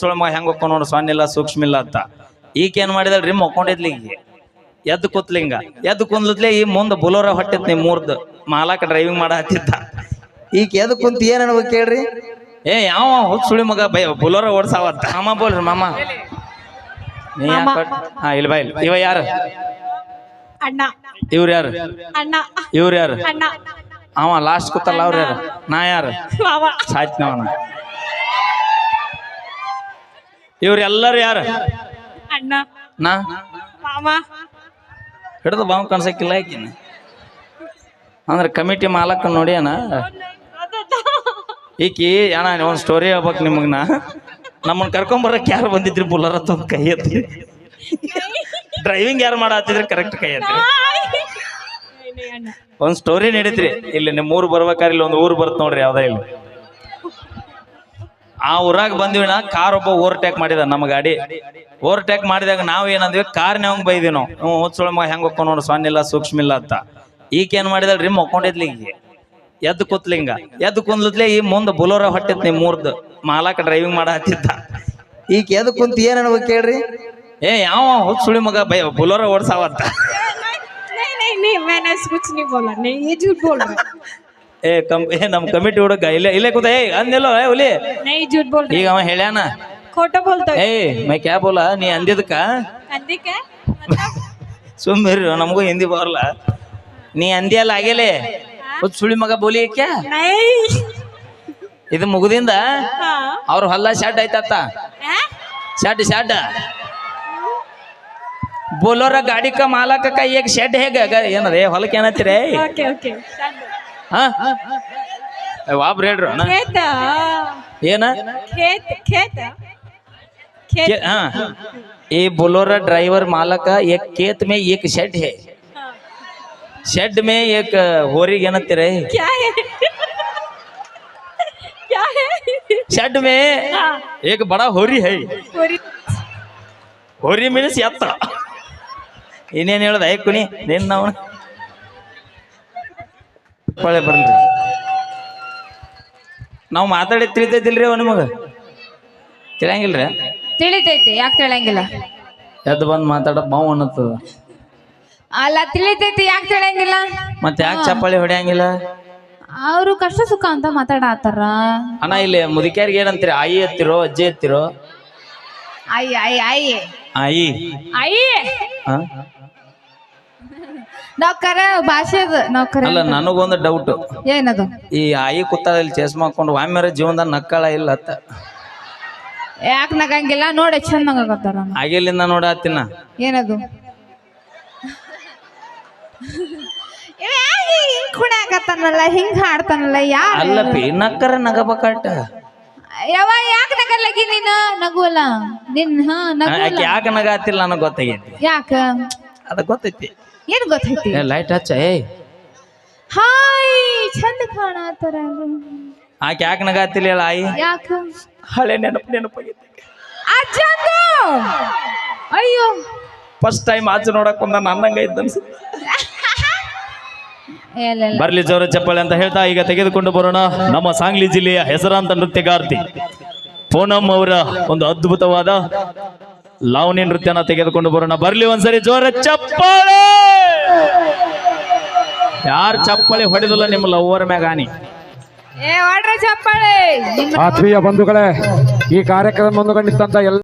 ಸುಳಮ ಹೆಂಗ್ ಹೋಗ್ಕೊಂಡು ನೋಡು ಸಣ್ಣ ಇಲ್ಲ ಸೂಕ್ಷ್ಮ ಇಲ್ಲ ಅಂತ. ಈಕೆ ಏನ್ ರೀ ಮಕ್ಕೊಂಡಿದ್ಲಿ ಈಗ. ಎದ್ದು ಕೂತ್ಲಿಂಗ ಎದ್ದು ಕುಂದ್ಲತ್ಲೆ ಈ ಮುಂದೆ ಬುಲೋರ ಹೊಟ್ಟಿತ್ ನಿಮ್ ಮೂರ್ದು. ಮಾಲಕ ಡ್ರೈವಿಂಗ್ ಮಾಡ ಹತ್ತಿದ್ದ. ಈಗ ಎದ್ದು ಕುಂತ ಏನ್ ಅನ್ಬೇಕು ಕೇಳ್ರಿ? ಏ ಯಾವ ಹುಚ್ಚುಳಿ ಮಗ ಬೈ ಬುಲೋರ ಓಡ್ಸಾವ ಮಾಮ ಬೋಲ್ರಿ ಮಾಮ. ನೀ ಹಾ ಇಲ್ಲಿ ಬಾ ಇಲ್ಲಿ. ಇವ ಯಾರು? ಅಣ್ಣ. ಇವ್ರು ಯಾರು? ಅಣ್ಣ. ಇವ್ರು ಯಾರು? ಅಣ್ಣ. ಅವ ಲಾಸ್ಟ್ ಕೂತಲ್ಲ ಅವ್ರು ಯಾರು? ನಾ ಯಾರು? ಸಾಯ್ತನವನ ಇವ್ರೆಲ್ಲರೂ ಯಾರು? ಅಣ್ಣ. ನಾ? ಹಿಡಿದು ಬಾವು ಕಾಣಿಸಕ್ಕಿಲ್ಲ ಆಕಿನ ಅಂದ್ರೆ ಕಮಿಟಿ ಮಾಲಕ ನೋಡಿ ಅಣ್ಣ. ಈಕಿ ಅಣ್ಣ ಒಂದು ಸ್ಟೋರಿ ಹೇಳ್ಬೇಕು ನಿಮಗ್ ನಾ ನಮ್ಮನ್ನ ಕರ್ಕೊಂಬರಕ್ಕೆ ಯಾರು ಬಂದಿದ್ರಿ ಬುಲ್ಲರ ಒಂದು ಕೈ ಎತ್ತಿ. ಡ್ರೈವಿಂಗ್ ಯಾರು ಮಾಡತ್ತಿದ್ರಿ ಕರೆಕ್ಟ್ ಕೈ ಎತ್ತಿ. ಒಂದು ಸ್ಟೋರಿ ನಡೀತ್ರಿ. ಇಲ್ಲಿ ನಿಮ್ಮ ಊರು ಬರ್ಬೇಕಾದ್ರೆ ಇಲ್ಲಿ ಒಂದು ಊರು ಬರುತ್ತೆ ನೋಡ್ರಿ ಯಾವ್ದೇ ಇಲ್ಲಿ. ಆ ಊರಾಗ ಬಂದ್ವಿ ನಾ ಕಾರ್ ಒಬ್ಬ ಓವರ್ಟೇಕ್ ಮಾಡಿದ ನಮ್ಮ ಗಾಡಿ ಓವರ್ಟೇಕ್ ಮಾಡಿದಾಗ ನಾವು ಏನಂದ್ವಿ ಕಾರ್ ನಾವ್ ಬೈದಿನೋ ನಾವು ಹ್ಞೂ ಹುಚ್ಚುಳ ಮಗ ಹೆಂಗ್ ನೋಡು ಸಣ್ಣ ಇಲ್ಲ ಸೂಕ್ಷ್ಮ ಇಲ್ಲ ಅಂತ ಈಕೆ ಏನ್ ರಿಮ್ ಮಕ್ಕೊಂಡಿದ್ಲಿ ಈಗ ಎದ್ದು ಕೂತ್ಲಿಂಗ ಎದ್ದು ಕುಂದ್ಲತ್ಲೆ ಈ ಮುಂದೆ ಬುಲೋರ ಹೊಟ್ಟಿತ್ ನೀ ಮೂರ್ದು ಮಾಲಾಕ ಡ್ರೈವಿಂಗ್ ಮಾಡ ಹತ್ತಿದ್ದ ಈಕೆ ಎದ್ದು ಕುಂತ ಏನ್ ಅನ್ಬೇಕು ಕೇಳ್ರಿ ಏ ಯಾವ ಹುಚ್ಚ ಸುಳಿ ಮಗ ಬೈ ಬುಲೋರ ಓಡ್ಸಾವತ್ತ नहीं नहीं नहीं मैंने ऐसा कुछ नहीं बोला नहीं ये झूठ बोल रहे हैं। ಏ ಕಮ್ ಏ ನಮ್ ಕಮಿಟಿ ಹುಡುಗ ಇಲ್ಲೇ ಇಲ್ಲೇ ಕೂತ ಏ ಅಂದಿಲ್ಲೋ ಏ ಹುಲಿ नहीं झूठ बोल रहे ಈಗ ಅವ ಹೇಳ್ಯಾನ खोटा बोलते हो ಏ ಮೈ ಕ್ಯಾ ಬೋಲ ನೀ ಅಂದಿದ್ಕ अंधी क्या मतलब ಸುಮ್ಮಿರು ನಮಗೂ ಹಿಂದಿ ಬರಲ್ಲ ನೀ ಅಂದಿಯಲ್ಲ ಆಗೇಲೆ ಹುಚ್ಚ ಸುಳಿ ಮಗ ಬೋಲಿ ಕ್ಯಾ नहीं ಇದು ಮುಗುದಿಂದ हाँ ಅವ್ರ ಹೊಲ್ಲ ಶಾಡ್ ಐತತ್ತ हैं? ಶಾಡ್ ಶಾಡ್ ಬೋಲೋರ ಗಾಡಿ ಕ ಮಾಲಕ ಕ ಏಕ್ ಶೆಡ್ ಹೇಗ ಏನದ ಏ ಹೊಲಕ್ಕೆ ಏನತ್ತೀರಿ ओके ओके ಹಾ ವಾಬ್ರ ಹೇಳ್ರು ಅಣ್ಣ खेत ಏನ खेत खेत खेत के- हाँ ये बोलोरा ड्राइवर मालक का एक खेत में एक शेड है हाँ। शेड में एक होरी ಏನಂತೀರ क्या है क्या है शेड में हाँ एक बड़ा होरी है पूरी ಹೋರಿ ಮೀನ್ಸ್ ಎತ್ತ ಇನ್ನೇನು ಹೇಳ್ದ ಐ ಕುನಿ ನೀನ್ ನಾವು ಪಳೆ ಬರ್ರಿ ನಾವು ಮಾತಾಡಿ ತಿಳಿತೈತಿಲ್ರಿ ಅವ ನಿಮಗ? ತಿಳಿಯಂಗಿಲ್ರಿ? ತಿಳಿತೈತಿ ಯಾಕೆ ತಿಳಿಯಂಗಿಲ್ಲ? ಎದ್ದು ಬಂದು ಮಾತಾಡ ಬಾವು ಅನ್ನತ್ತದ. ಅಲ್ಲ ತಿಳಿತೈತಿ ಯಾಕೆ ತಿಳಿಯಂಗಿಲ್ಲ? ಮತ್ತೆ ಯಾಕೆ ಚಪ್ಪಾಳಿ ಹೊಡಿಯಂಗಿಲ್ಲ? ಅವರು ಕಷ್ಟ ಸುಖ ಅಂತ ಮಾತಾಡತ್ತಾರ ಅಣ್ಣ ಇಲ್ಲಿ ಮುದುಕ್ಯಾರಿಗೆ ಏನಂತೀರಿ? ಆಯಿ ಎತ್ತಿರೋ ಅಜ್ಜಿ ಎತ್ತಿರೋ? ಅಯ್ಯ ಅಯ್ಯ ಆಯಿ. ಆಯಿ. ಅಯ್ಯ ಹಾ? ನಾವ್ ಕರೆ ಭಾಷೆ ಅದು ನಾವ್ ಕರೆ ಅಲ್ಲ ನನಗೊಂದು ಡೌಟ್ ಏನದು? ಈ ಆಯಿ ಕುತ್ತಾಳ ಚೇಸ್ ಮಾಡ್ಕೊಂಡು ಹಾಕೊಂಡು ಜೀವನದಾಗ ನಕ್ಕಳ ಇಲ್ಲ ಅತ್ತ. ಯಾಕೆ ನಗಂಗಿಲ್ಲ? ನೋಡಿ ಚಂದ ನಗತ್ತಾರ ಆಗಿಲ್ಲಿಂದ ನೋಡತ್ತಿನ ಏನದು? ಹಿಂಗ್ ಕುಣ್ಯಾಕತ್ತಾನಲ್ಲ ಹಿಂಗ್ ಹಾಡ್ತಾನಲ್ಲ ಯಾ ಅಲ್ಲಪ್ಪಿ ನಕ್ಕರ ನಗಬೇಕಟ್ಟ. ಯಾವ ಯಾಕೆ ನಗಲ್ಲಗಿ ನೀನು? ನಗುವಲ್ಲ. ನಿನ್ನ ಹಾ ನಗುವಲ್ಲ. ಯಾಕೆ ನಗಾತಿಲ್ಲ ನನಗೆ ಗೊತ್ತಾಗೈತಿ. ಯಾಕ? ಅದ ಗೊತ್ತೈತಿ. ಏನ್ ಗೊತ್ತೈತಿ? ಏ ಲೈಟ್ ಹಚ್ಚ ಏ. ಹಾಯ್ ಚಂದ ಕಾಣತರ ಆಕೆ ಯಾಕೆ ನಗಾತಿಲ್ಲ ಆಯಿ? ಯಾಕ? ಹಳೆ ನೆನಪು ನೆನಪಾಗೈತಿ. ಅಜ್ಜಂದು ಅಯ್ಯೋ. ಫಸ್ಟ್ ಟೈಮ್ ಆಚೆ ನೋಡಕ್ ಬಂದ ನನ್ನಂಗ ಇದ್ದ ಬರ್ಲಿ ಜೋರ ಚಪ್ಪಾಳೆ ಅಂತ ಹೇಳ್ತಾ ಈಗ ತೆಗೆದುಕೊಂಡು ಬರೋಣ. ನಮ್ಮ ಸಾಂಗ್ಲಿ ಜಿಲ್ಲೆಯ ಹೆಸರಾಂತ ನೃತ್ಯಗಾರ್ತಿ. ಪೂನಮ್ ಅವರ ಒಂದು ಅದ್ಭುತವಾದ ಲಾವಣಿ ನೃತ್ಯನ ತೆಗೆದುಕೊಂಡು ಬರೋಣ. ಬರ್ಲಿ ಒಂದ್ಸರಿ ಜೋರ ಚಪ್ಪಾಳೆ! ಯಾರು ಚಪ್ಪಲಿ ಹೊಡೆದಿಲ್ಲ ನಿಮ್ಮ ಲವರ್ ಮ್ಯಾಗಾನಿ? ಏ ವಾಡ್ರ ಚಪ್ಪಾಳೆ ಆತ್ಮೀಯ ಬಂಧುಗಳೇ ಈ ಕಾರ್ಯಕ್ರಮವನ್ನು ಕಂಡಿದ್ದಂತ ಎಲ್ಲ